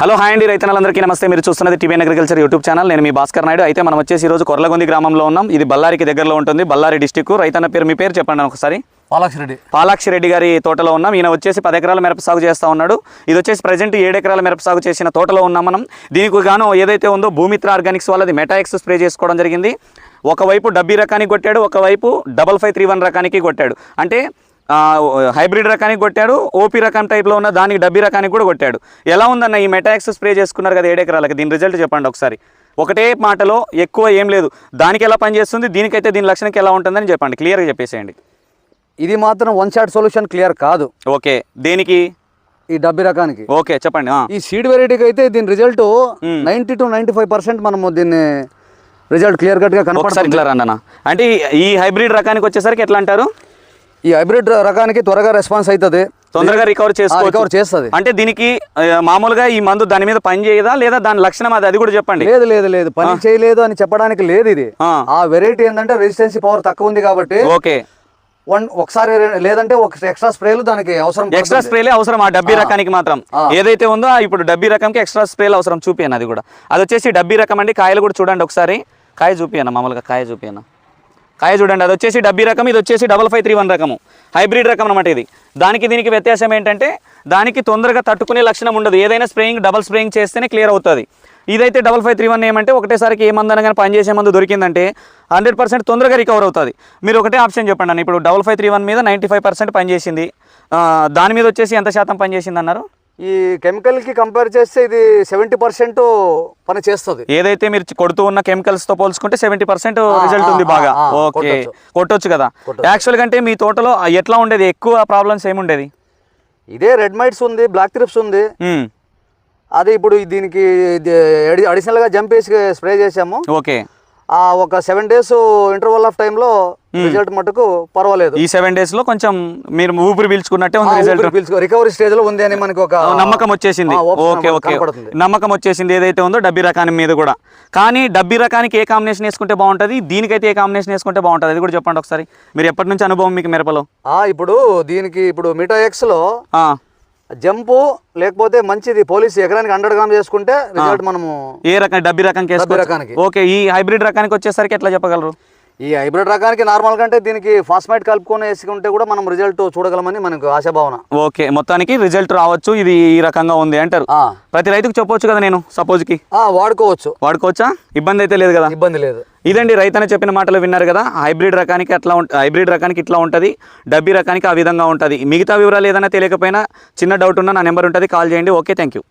Hello hi అండి. రైతన్నలందరికీ నమస్తే. మీరు చూస్తున్నది టీవీఎన్ అగ్రికల్చర్ యూట్యూబ్ ఛానల్. నేను మీ భాస్కర్ నాయుడు. అయితే మనం వచ్చేసి ఈరోజు కొర్లగొంది గ్రామంలో ఉన్నాం. ఇది బళ్ళారికి దగ్గరలో ఉంటుంది. బళ్ళారి డిస్టిక్. రైతన్న పేరు మీ పేరు చెప్పండి ఒకసారి. పాలాక్షి రెడ్డి పాలాక్షి రెడ్డి గారి తోటలో ఉన్నాం. ఈయన వచ్చేసి పది ఎకరాల మిరప సాగు చేస్తూ ఉన్నాడు. ఇది వచ్చేసి ప్రజెంట్ ఏడు ఎకరాల మిరప సాగు చేసిన తోటలో ఉన్నాం మనం. దీనికి గాను ఏదైతే ఉందో భూమిత్ర ఆర్గానిక్స్ వాళ్ళది మెటాఎక్స్ స్ప్రే చేసుకోవడం జరిగింది. ఒకవైపు డబ్బీ రకానికి కొట్టాడు. ఒకవైపు డబల్ ఫైవ్ త్రీ వన్ రకానికి కొట్టాడు. అంటే హైబ్రిడ్ రకానికి కొట్టాడు ఓపీ రకం టైప్లో ఉన్న దానికి డబ్బీ రకానికి కూడా కొట్టాడు. ఎలా ఉందన్న ఈ మెటాఎక్స్ స్ప్రే చేసుకున్నారు కదా ఏడు ఎకరాలకి దీని రిజల్ట్ చెప్పండి ఒకసారి. ఒకటే మాటలో ఎక్కువ ఏం లేదు. దానికి ఎలా పనిచేస్తుంది దీనికైతే దీని లక్షణానికి ఎలా ఉంటుందని చెప్పండి. క్లియర్గా చెప్పేసేయండి. ఇది మాత్రం వన్ షాట్ సొల్యూషన్ క్లియర్ కాదు. ఓకే. దేనికి? ఈ డబ్బి రకానికి. ఓకే చెప్పండి. ఈ సీడ్ వెరైటీకి అయితే దీని result ninety two ninety five percent మనము దీన్ని రిజల్ట్ క్లియర్ కట్గా ఒకసారి కనపడుతుంది. ఇట్లా రండి అన్న అంటే ఈ హైబ్రిడ్ రకానికి వచ్చేసరికి ఎట్లా అంటారు? ఈ హైబ్రిడ్ రకానికి త్వరగా రెస్పాన్స్ అవుతుంది తొందరగా రికవర్ చేసుకోవచ్చు. రికవర్ చేస్తుంది. అంటే దీనికి మామూలుగా ఈ మందు దాని మీద పని చేయదా లేదా దాని లక్షణం అది? అది కూడా చెప్పండి. లేదు లేదు లేదు. పని చేయలేదు అని చెప్పడానికి లేదు ఇది. ఆ. వెరైటీ ఏంటంటే రెసిస్టెన్సీ పవర్ తక్కువ ఉంది కాబట్టి ఓకే. వన్ ఒకసారి లేదంటే ఒక ఎక్స్ట్రా స్ప్రేలు దానికి అవసరం ఎక్స్ట్రా. స్ప్రేలే అవసరం ఆ డబ్బీ రకానికి మాత్రం. ఏదైతే ఉందో ఇప్పుడు డబ్బీ రకంకి ఎక్స్ట్రా స్ప్రేలు అవసరం చూపియను అది కూడా. అది వచ్చేసి డబ్బీ రకం అండి. కాయలు కూడా చూడండి ఒకసారి. కాయ చూపియన్న మామూలుగా కాయ చూపియన్న కాయ చూడండి అది వచ్చేసి డబ్బీ రకం ఇది వచ్చేసి డబల్ ఫైవ్ త్రీ వన్ రకము. హైబ్రిడ్ రకం అనమాట ఇది. దానికి దీనికి వ్యత్యాసం ఏంటంటే దానికి తొందరగా తట్టుకునే లక్షణం ఉండదు. ఏదైనా స్ప్రేయింగ్ డబల్ స్ప్రేయింగ్ చేస్తేనే క్లియర్ అవుతుంది. ఇదైతే డబల్ ఫైవ్ త్రీ వన్ ఏమంటే ఒకటేసారికి ఏ మందన కానీ పనిచేసే మందు దొరికిందంటే హండ్రెడ్ పర్సెంట్ తొందరగా రికవర్ అవుతుంది. మీరు ఒకటే ఆప్షన్ చెప్పండి ఇప్పుడు డబల్ ఫైవ్ త్రీ వన్ మీద నైంటీ ఫైవ్ పర్సెంట్ పనిచేసింది. దాని మీద వచ్చేసి ఎంత శాతం పనిచేసింది అన్నారు? ఈ కెమికల్కి కంపేర్ చేస్తే ఇది సెవెంటీ పర్సెంట్ పని చేస్తుంది. ఏదైతే మీరు కొడుతూ ఉన్న కెమికల్స్తో పోల్చుకుంటే సెవెంటీ పర్సెంట్ రిజల్ట్ ఉంది బాగా. ఓకే. కొట్టొచ్చు. కదా. యాక్చువల్ కంటే మీ తోటలో ఎట్లా ఉండేది? ఎక్కువ ప్రాబ్లమ్స్ ఏముండేది? ఇదే రెడ్ మైట్స్ ఉంది బ్లాక్ త్రిప్స్ ఉంది. అదే ఇప్పుడు దీనికి అడిషనల్గా జంప్ వేసి స్ప్రే చేసాము. ఓకే. ఆ ఒక సెవెన్ డేస్ ఇంటర్వల్ ఆఫ్ టైంలో రిజల్ట్ మటుకు పర్వాలేదు. ఈ సెవెన్ డేస్లో కొంచెం మీరు ఊపిరి పీల్చుకున్నట్టే ఉంది రిజల్ట్ రికవరీ స్టేజ్లో ఉంది అని మనకి ఒక నమ్మకం వచ్చేసింది. Okay okay. నమ్మకం వచ్చేసింది ఏదైతే ఉందో డబ్బీ రకాని మీద కూడా. కానీ డబ్బీ రకానికి ఏ కాంబినేషన్ వేసుకుంటే బాగుంటుంది? దీనికైతే ఏ కాంబినేషన్ వేసుకుంటే బాగుంటుంది? అది కూడా చెప్పండి ఒకసారి. మీరు ఎప్పటి నుంచి అనుభవం మీకు మిరపలో? ఆ, ఇప్పుడు దీనికి ఇప్పుడు మిటా ఎక్స్లో జంపు లేకపోతే మంచిది పోలీస్ ఎకరానికి హండ్రెడ్ గ్రామ్ చేసుకుంటే రిజల్ట్ మనము ఏ రకం డబ్బీ రకం డబ్బీ రకానికి. ఓకే ఈ హైబ్రిడ్ రకానికి వచ్చేసరికి ఎట్లా చెప్పగలరు? ఈ హైబ్రిడ్ రకానికి నార్మల్ కంటే దీనికి ఫాస్మైట్ కలుపుకొని వేసుకుంటే కూడా మనం రిజల్ట్ చూడగలమని మనకు ఆశాభావన. ఓకే మొత్తానికి రిజల్ట్ రావచ్చు ఇది ఈ రకంగా ఉంది అంటారు. ప్రతి రైతుకు చెప్పొచ్చు కదా నేను సపోజ్కి? ఆ, వాడుకోవచ్చు. వాడుకోవచ్చా? ఇబ్బంది అయితే లేదు కదా? ఇబ్బంది లేదు. ఇదండి రైతన చెప్పిన మాటలు విన్నారు కదా. హైబ్రిడ్ రకానికి అట్లా ఉంట హైబ్రిడ్ రకానికి ఇట్లా ఉంటుంది. డబ్బీ రకానికి ఆ విధంగా ఉంటుంది. మిగతా వివరాలు ఏదైనా తెలియకపోయినా చిన్న డౌట్ ఉన్నా నా నెంబర్ ఉంటుంది. కాల్ చేయండి. Okay thank you